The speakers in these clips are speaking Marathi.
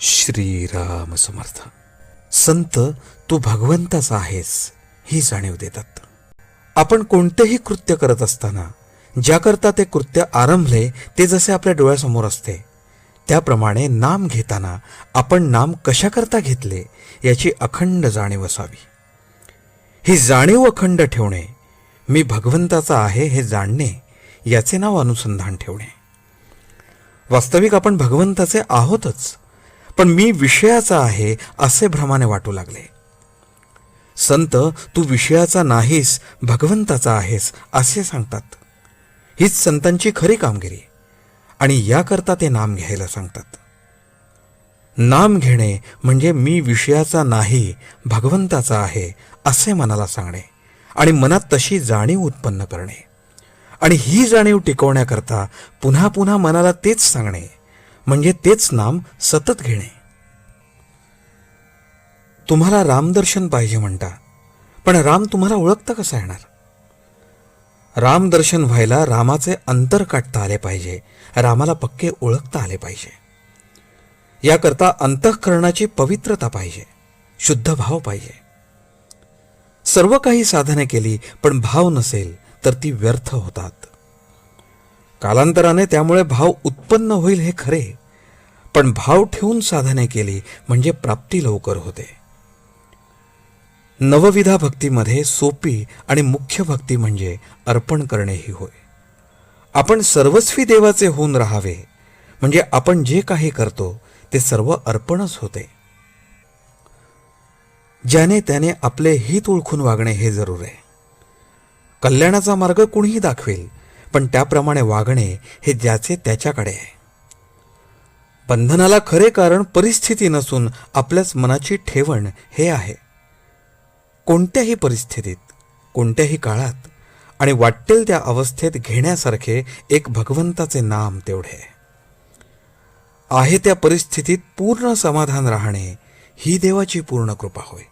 श्रीराम समर्थ. संत तू भगवंताचा आहेस ही जाणीव देतात. आपण कोणतेही कृत्य करत असताना ज्याकरता ते कृत्य आरंभले ते जसे आपल्या डोळ्यासमोर असते त्याप्रमाणे नाम घेताना आपण नाम कशाकरता घेतले याची अखंड जाणीव असावी. ही जाणीव अखंड ठेवणे मी भगवंताचा आहे हे जाणणे याचे नाव अनुसंधान ठेवणे. वास्तविक आपण भगवंताचे आहोतच पण मी विषयाचा आहे असे भ्रमाने वाटू लागले. संत तू विषयाचा नाहीस भगवंताचा आहेस असे सांगतात. हीच संतांची खरी कामगिरी आणि याकरता ते नाम घ्यायला सांगतात. नाम घेणे म्हणजे मी विषयाचा नाही भगवंताचा आहे असे मनाला सांगणे आणि मनात तशी जाणीव उत्पन्न करणे. आणि ही जाणीव टिकवण्याकरता पुन्हा पुन्हा मनाला तेच सांगणे म्हणजे तेच नाम सतत घेणे. तुम्हाला रामदर्शन पाहिजे म्हणता पण राम तुम्हाला ओळखता कसा येणार? रामदर्शन व्हायला रामाचे अंतर काढता आले पाहिजे रामाला पक्के ओळखता आले पाहिजे. याकरता अंतःकरणाची पवित्रता पाहिजे शुद्ध भाव पाहिजे. सर्व काही साधने केली पण भाव नसेल तर ती व्यर्थ होतात. कालांतराने त्यामुळे भाव उत्पन्न होईल हे खरे पण भाव ठेवून साधने केली म्हणजे प्राप्ती लवकर होते. नवविधा भक्तीमध्ये सोपी आणि मुख्य भक्ती म्हणजे अर्पण करणे ही होय. आपण सर्वस्वी देवाचे होऊन राहावे म्हणजे आपण जे काही करतो ते सर्व अर्पणच होते. ज्याने त्याने आपले हित ओळखून वागणे हे जरूर आहे. कल्याणाचा मार्ग कुणीही दाखवेल पण त्याप्रमाणे वागणे हे ज्याचे त्याच्याकडे आहे. बंधनाला खरे कारण परिस्थिती नसून आपल्याच मनाची ठेवण हे आहे. कोणत्याही परिस्थितीत कोणत्याही काळात आणि वाटेल त्या अवस्थेत घेण्यासारखे एक भगवंताचे नाम तेवढे. आहे. त्या परिस्थितीत पूर्ण समाधान राहणे ही देवाची पूर्ण कृपा होय.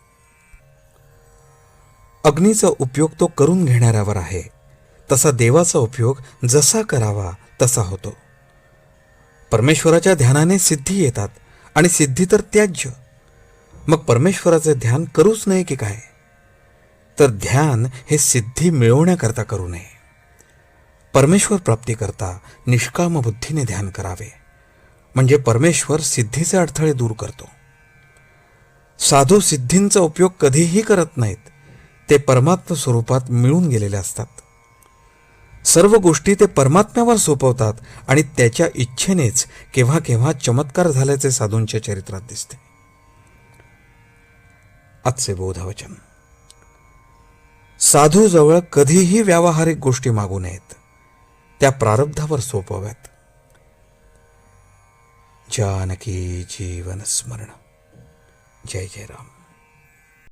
अग्नीचा उपयोग तो करून घेणाऱ्यावर आहे. तसा देवाचा उपयोग जसा करावा तसा होतो. परमेश्वराच्या ध्यानाने सिद्धी येतात आणि सिद्धी तर त्याज्य. मग परमेश्वराचे ध्यान करूच नये की काय? तर ध्यान हे सिद्धी मिळवण्याकरता करू नये. परमेश्वर प्राप्तीकरता निष्काम बुद्धीने ध्यान करावे. म्हणजे परमेश्वर सिद्धीचे अडथळे दूर करतो. साधू सिद्धींचा उपयोग कधीही करत नाहीत. ते परमात्म स्वरूपात मिळून गेलेले असतात. सर्व गोष्टी ते परमात्म्यावर सोपवतात आणि त्याच्या इच्छेनेच केव्हा केव्हा चमत्कार झाल्याचे साधूंच्या चरित्रात दिसते. आजचे बोधवचन. साधूजवळ कधीही व्यावहारिक गोष्टी मागू नयेत. त्या प्रारब्धावर सोपव्यात जानकी जीवन स्मरण. जय जय राम